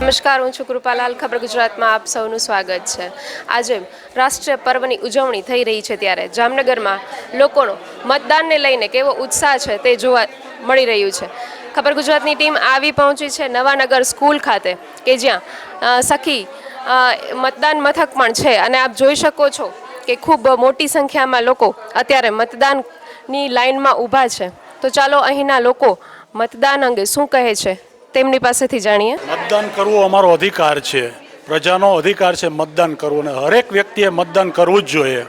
નમસ્કાર, હું છું કૃપાલાલ. ખબર ગુજરાતમાં આપ સૌનું સ્વાગત છે. આજે રાષ્ટ્રીય પર્વની ઉજવણી થઈ રહી છે ત્યારે જામનગરમાં લોકોનો મતદાનને લઈને કેવો ઉત્સાહ છે તે જોવા મળી રહ્યું છે. ખબર ગુજરાતની ટીમ આવી પહોંચી છે નવાનગર સ્કૂલ ખાતે, કે જ્યાં સખી મતદાન મથક પણ છે. અને આપ જોઈ શકો છો કે ખૂબ મોટી સંખ્યામાં લોકો અત્યારે મતદાનની લાઈનમાં ઊભા છે. તો ચાલો અહીંના લોકો મતદાન અંગે શું કહે છે? તેમની પાસેથી જાણીએ. મતદાન કરવું અમારો અધિકાર છે. પ્રજાનો અધિકાર છે મતદાન કરવું અને હરેક વ્યક્તિએ મતદાન કરવું જ જોઈએ.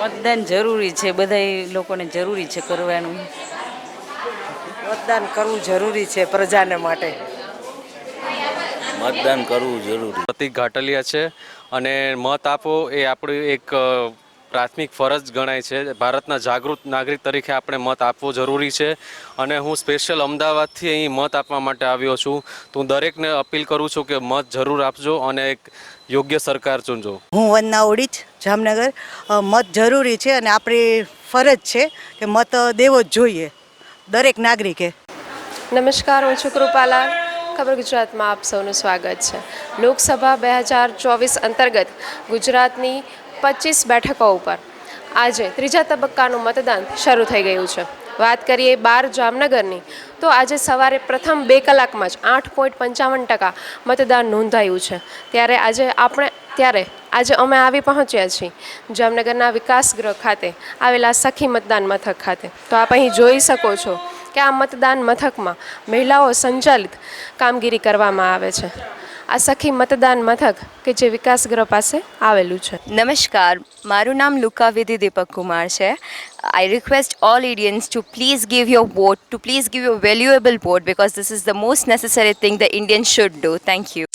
મતદાન જરૂરી છે બધા લોકોને જરૂરી છે કરવાનું. મતદાન કરવું જરૂરી છે પ્રજાને માટે. મતદાન કરવું જરૂરી. પ્રતિક ઘાટલિયા છે અને મત આપો એ આપણું એક પ્રાથમિક ફરજ ગણાય છે. ભારતના જાગૃત નાગરિક તરીકે આપણે મત આપવો જરૂરી છે અને હું સ્પેશિયલ અમદાવાદથી અહીં મત આપવા માટે આવ્યો છું. તો હું દરેકને અપીલ કરું છું કે મત જરૂર આપજો અને એક યોગ્ય સરકાર ચૂંજો હું વંદના ઓડીચ જામનગર. મત જરૂરી છે અને આપણી ફરજ છે કે મત દેવો જ જોઈએ. દરેક નાગરિકે. નમસ્કાર હું છું કૃપાલા. ખબર ગુજરાતમાં આપ સૌનું સ્વાગત છે. લોકસભા બે હજાર ચોવીસ અંતર્ગત ગુજરાતની પચીસ બેઠકો ઉપર. આજે ત્રીજા તબક્કાનું મતદાન શરૂ થઈ ગયું છે. વાત કરીએ બાર જામનગરની, તો આજે સવારે પ્રથમ બે કલાકમાં જ આઠ પોઈન્ટ પંચાવન ટકા મતદાન નોંધાયું છે. ત્યારે આજે આપણે, ત્યારે આજે અમે આવી પહોંચ્યા છીએ જામનગરના વિકાસગૃહ ખાતે, આવેલા સખી મતદાન મથક ખાતે. તો આપ અહીં જોઈ શકો છો કે આ મતદાન મથકમાં મહિલાઓ સંચાલિત કામગીરી કરવામાં આવે છે. આ સખી મતદાન મથક કે જે વિકાસગૃહ પાસે આવેલું છે. નમસ્કાર, મારું નામ લુકા વિધિ દીપક કુમાર છે. I request all Indians to please give your vote to please give your valuable vote because this is the most necessary thing the Indian should do thank you